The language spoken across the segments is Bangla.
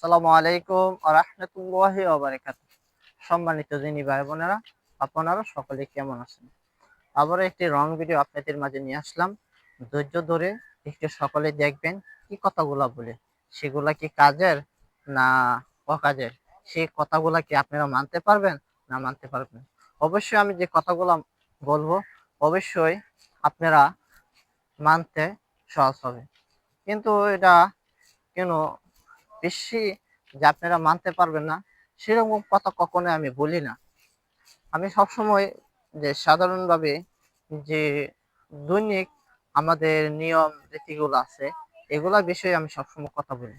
আসসালামু আলাইকুম রহমতুল্লাহি ওবারাকাত সম্মানিত যিনি ভাই বোনেরা, আপনারা সকলে কেমন আছেন? আবার একটি রং ভিডিও আপনাদের মাঝে নিয়ে আসলাম। ধৈর্য ধরে একটু সকলে দেখবেন কি কথাগুলা বলে, সেগুলা কি কাজের না অকাজের? সেই কথাগুলা কি আপনারা মানতে পারবেন না মানতে পারবেন? অবশ্যই আমি যে কথাগুলো বলব, অবশ্যই আপনারা মানতে সহজ হবে। কিন্তু এটা কেন বেশি যে আপনারা মানতে পারবেন না, সেরকম কথা কখনো আমি বলি না। আমি সবসময় যে সাধারণভাবে যে দৈনিক আমাদের নিয়ম রীতিগুলো আছে, এগুলা বিষয়ে আমি সবসময় কথা বলি।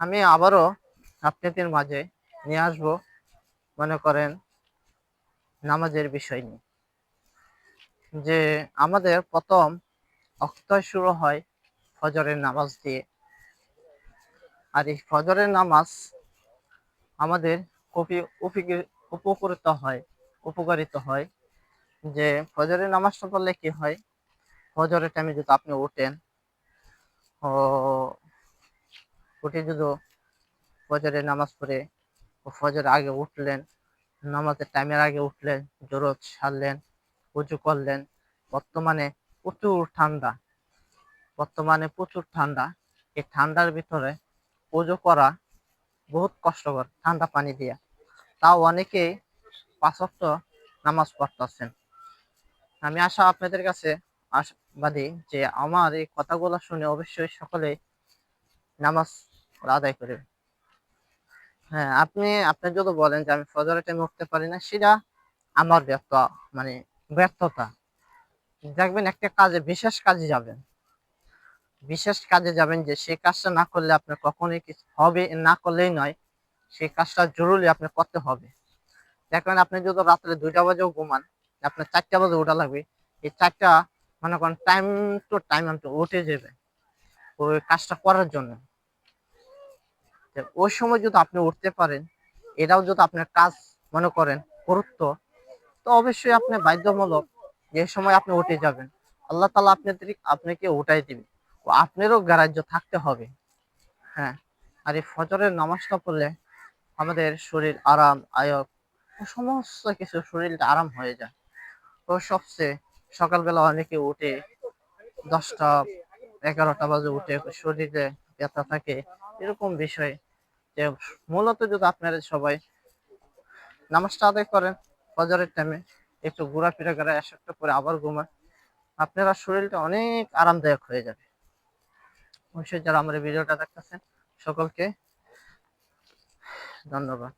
আমি আবারও আপনাদের মাঝে নিয়ে আসব, মনে করেন নামাজের বিষয় নিয়ে। যে আমাদের প্রথম অক্তয় শুরু হয় ফজরের নামাজ দিয়ে। আর এই ফজরের নামাজ আমাদের খুবই উপকৃত হয়, উপকারিত হয়। যে ফজরের নামাজটা পড়লে কি হয়? ফজরের টাইমে যদি আপনি ওঠেন ও, উঠে যদি ফজরের নামাজ পড়ে, ও ফজরের আগে উঠলেন, নামাজের টাইমের আগে উঠলেন জোরত সারলেন উঁচু করলেন, বর্তমানে প্রচুর ঠান্ডা, বর্তমানে প্রচুর ঠান্ডা। এই ঠান্ডার ভিতরে পুজো করা বহুত কষ্টকর, ঠান্ডা পানি দিয়ে। তাও অনেকেই পাঁচক্ত নামাজ পড়তেছেন। আমি আশা আপনাদের কাছে আশাবাদী যে আমার এই কথাগুলো শুনে অবশ্যই সকলে নামাজ আদায় করবে। হ্যাঁ আপনি আপনি যদি বলেন যে আমি ফজরের টাইমে উঠতে পারি না, সেটা আমার ব্যর্থ মানে ব্যর্থতা। দেখবেন একটা কাজে, বিশেষ কাজে যাবেন। বিশেষ কাজে যাবেন যে সেই কাজটা না করলে আপনার কখনোই কিছু হবে, না করলেই নয়। সেই কাজটা জরুরি আপনার করতে হবে। দেখবেন আপনি যদি রাত্রে দুইটা বাজেও ঘুমান, আপনার চারটা বাজে ওঠা লাগবে। এই চারটা, মনে করেন টাইম টু টাইম আপনি উঠে যাবে ওই কাজটা করার জন্য। ওই সময় যদি আপনি উঠতে পারেন, এটাও যদি আপনার কাজ, মনে করেন, গুরুত্ব, তো অবশ্যই আপনি বাধ্যমূলক যে সময় আপনি উঠে যাবেন। আল্লাহ তালা আপনাদের, আপনাকে উঠাই দিবে। আপনারও গ্রাহ্য থাকতে হবে। হ্যাঁ আর এই ফজরের নামাজটা পড়লে আমাদের শরীর আরাম, আয়ক সমস্ত কিছু শরীরটা আরাম হয়ে যায়। তো সবচেয়ে সকালবেলা অনেকে উঠে দশটা, এগারোটা বাজে উঠে শরীরে ব্যথা থাকে, এরকম বিষয়। যে মূলত যদি আপনারা সবাই নামাজটা আদায় করেন ফজরের টাইমে একটু ঘোরাফেরা করে, এক একটা করে আবার ঘুমান, আপনারা শরীরটা অনেক আরামদায়ক হয়ে যাবে। অবশ্যই যারা আমার ভিডিওটা দেখতেছেন সকলকে ধন্যবাদ।